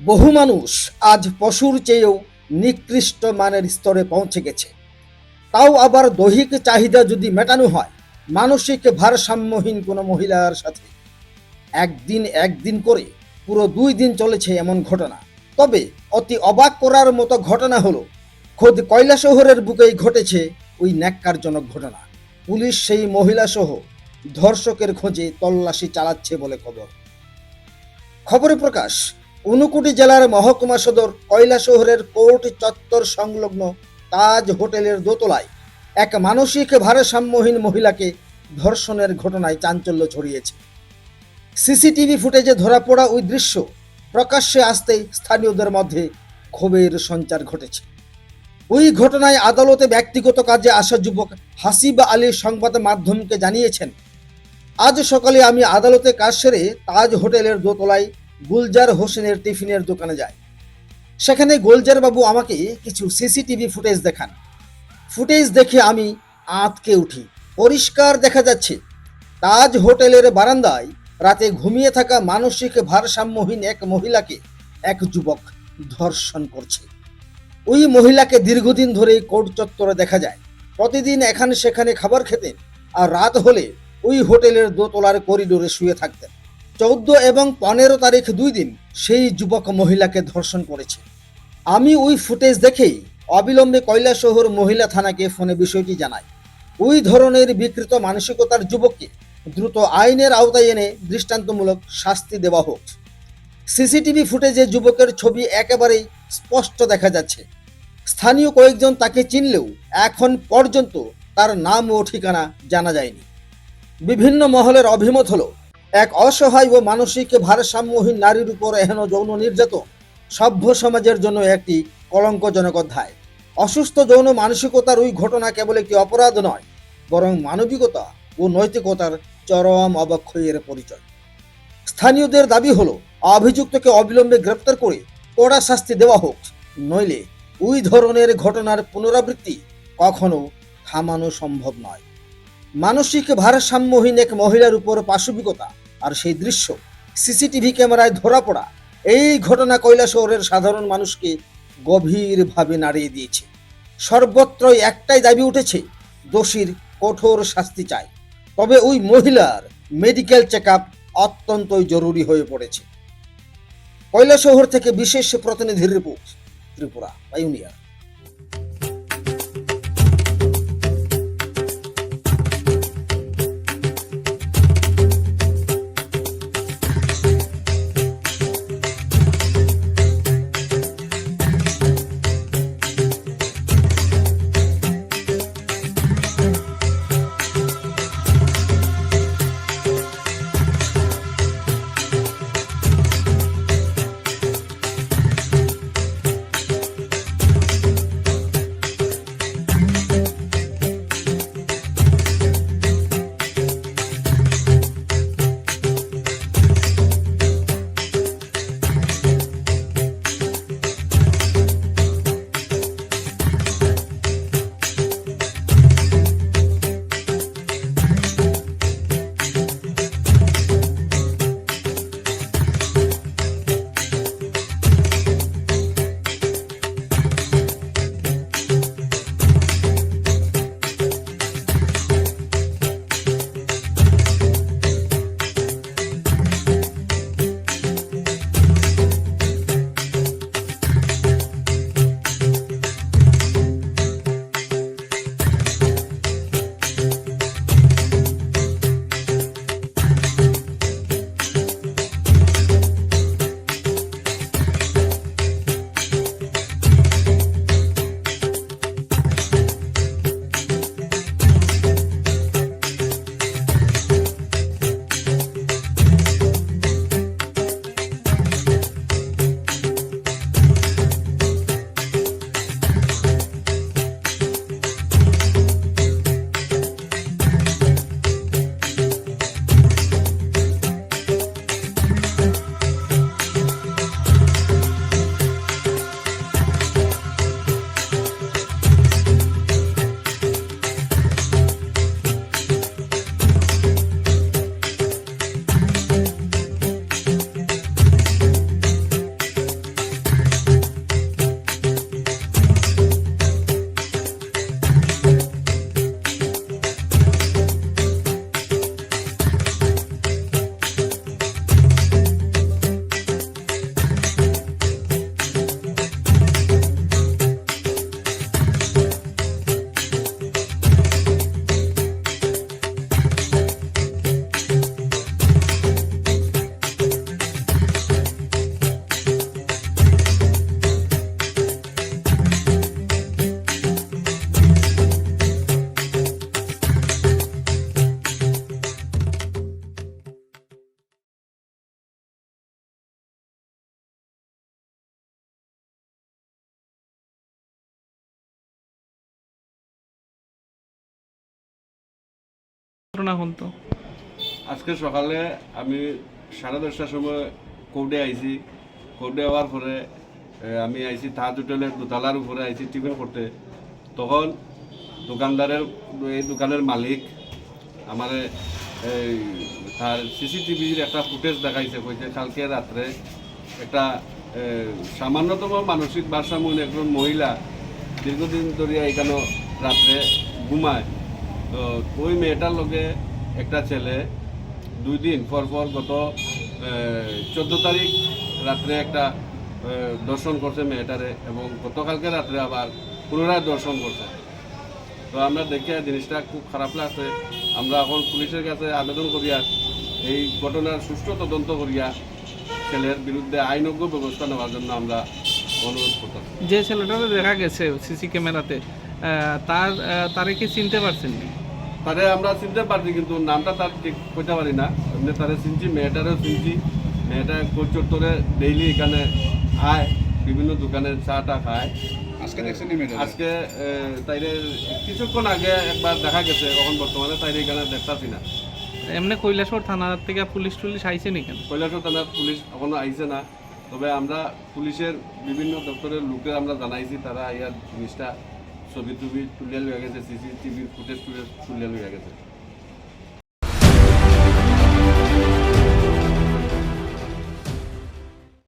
বহু মানুষ আজ পশুর চেয়েও নিকৃষ্ট মানের স্তরে পৌঁছে গেছে। তাও আবার দৈহিক চাহিদা যদি মেটানো হয়, মানসিক ভারসাম্যহীন কোনো মহিলার সাথে। একদিন একদিন করে পুরো দুই দিন চলেছে এমন ঘটনা। তবে অতি অবাক করার মতো ঘটনা হলো, খোদ কয়লা শহরের বুকেই ঘটেছে ওই ন্যাক্কারজনক ঘটনা। পুলিশ সেই মহিলা সহ ধর্ষকের খোঁজে তল্লাশি চালাচ্ছে বলে খবর। খবরে প্রকাশ ঊনকোটি জেলার মহকুমা সদর কয়লা শহরের কোর্ট চত্বর সংলগ্ন তাজ হোটেলের দোতলায় এক মানসিক ভারসাম্যহীন মহিলাকে ধর্ষণের ঘটনায় চাঞ্চল্য ছড়িয়েছে। সিসিটিভি ফুটেজে ধরা পড়া ওই দৃশ্য প্রকাশ্যে আসতেই স্থানীয়দের মধ্যে ক্ষোভের সঞ্চার ঘটেছে। ওই ঘটনায় আদালতে ব্যক্তিগত কাজে আসা যুবক হাসিব আলী সংবাদ মাধ্যমকে জানিয়েছেন, আজ সকালে আমি আদালতে কাজ সেরে তাজ হোটেলের দোতলায় গুলজার হোসেনের টিফিনের দোকানে যাই সেখানে গোলজার বাবু আমাকে কিছু সিসিটিভি ফুটেজ দেখান। ফুটেজ দেখে আমি আঁতকে উঠি। পরিষ্কার দেখা যাচ্ছে, তাজ হোটেলের বারান্দায় রাতে ঘুমিয়ে থাকা মানসিক ভারসাম্যহীন এক মহিলাকে এক যুবক ধর্ষণ করছে। ওই মহিলাকে দীর্ঘদিন ধরে কোর্ট চত্বরে দেখা যায়। প্রতিদিন এখানে সেখানে খাবার খেতেন আর রাত হলে ওই হোটেলের দোতলার করিডোরে শুয়ে থাকতেন। চৌদ্দ এবং পনেরো তারিখ দুই দিন সেই যুবক মহিলাকে ধর্ষণ করেছে। আমি ওই ফুটেজ দেখেই অবিলম্বে কৈলাসহর মহিলা থানাকে ফোনে বিষয়টি জানাই। ওই ধরনের বিকৃত মানসিকতার যুবককে দ্রুত আইনের আওতায় এনে দৃষ্টান্তমূলক শাস্তি দেওয়া হোক। সিসিটিভি ফুটেজে যুবকের ছবি একেবারেই স্পষ্ট দেখা যাচ্ছে। স্থানীয় কয়েকজন তাকে চিনলেও এখন পর্যন্ত তার নাম ও ঠিকানা জানা যায়নি। বিভিন্ন মহলের অভিমত হলো এক অসহায় ও মানসিক ভারসাম্যহীন নারীর উপর এহেন যৌন নির্যাতন সভ্য সমাজের জন্য একটি কলঙ্কজনক অধ্যায়। অসুস্থ যৌন মানসিকতার ওই ঘটনা কেবল একটি অপরাধ নয়, বরং মানবিকতা ও নৈতিকতার চরম অবক্ষয়ের পরিচয়। স্থানীয়দের দাবি হলো, অভিযুক্তকে অবিলম্বে গ্রেপ্তার করে কড়া শাস্তি দেওয়া হোক, নইলে ওই ধরনের ঘটনার পুনরাবৃত্তি কখনো থামানো সম্ভব নয়। মানসিক ভারসাম্যহীন এক মহিলার উপর পাশবিকতা আর সেই দৃশ্য, সিসিটিভি ক্যামেরায় ধরা পড়া, এই ঘটনা কৈলাসহরের সাধারণ মানুষকে গভীরভাবে নাড়িয়ে দিয়েছে। সর্বত্রই একটাই দাবি উঠেছে, দোষীর কঠোর শাস্তি চাই। তবে ওই মহিলার মেডিকেল চেক অত্যন্তই জরুরি হয়ে পড়েছে। কৈলাসহর থেকে বিশেষ প্রতিনিধির রিপোর্ট, ত্রিপুরা পাইউনিয়ার ঘটনা হল তো আজকে সকালে আমি সাড়ে দশটার সময় কোর্টে আইছি। কোর্টে হওয়ার পরে আমি আইছি তাজ হোটেলের দোতলার উপরে আইছি টিফিন করতে। তখন দোকানদারের, এই দোকানের মালিক আমার, এই, তার সিসিটিভির একটা ফুটেজ দেখাইছে। কইছে, কালকে রাত্রে একটা সামান্যতম মানসিক ভারসাম্য একজন মহিলা দীর্ঘদিন ধরে এখানে রাত্রে ঘুমায়। তো ওই মেয়েটার লগে একটা ছেলে, দুই দিন পর পর গত চোদ্দ তারিখ রাত্রে একটা দর্শন করছে মেয়েটারে এবং গতকালকে রাত্রে আবার পুনরায় দর্শন করছে। তো আমরা দেখে জিনিসটা খুব খারাপ লাগছে। আমরা এখন পুলিশের কাছে আবেদন করিয়া, এই ঘটনার সুষ্ঠু তদন্ত করিয়া ছেলের বিরুদ্ধে আইনজ্ঞ ব্যবস্থা নেওয়ার জন্য আমরা অনুরোধ করতাম যে ছেলেটাকে দেখা গেছে, সিসি ক্যামেরাতে তার তারে কি চিনতে পারছেন? নি? তারে আমরা চিনতে পারছি কিন্তু নামটা তার ঠিক কইতে পারি না। এমনি তারে চিনছি মেয়েটারও চিনছি। মেয়েটা চত্বরে ডেইলি এখানে আয় বিভিন্ন দোকানে চা টা খায়। আজকে দেখছেন আজকে তাইরে কিছুক্ষণ আগে একবার দেখা গেছে এখন বর্তমানে তাইরে এখানে দেখতাছি না। এমনি কৈলাসর থানার থেকে পুলিশ টুলিশ আইছে নি কেন? কৈলাসর থানার পুলিশ এখনও আইছে না। তবে আমরা পুলিশের বিভিন্ন দপ্তরের লোকের আমরা জানাইছি তারা ইয়ার জিনিসটা ছবি টবি তুলে লইয়া গেছে সিসিটিভির ফুটেজ টুটেজ তুলিয়া লইয়া গেছে।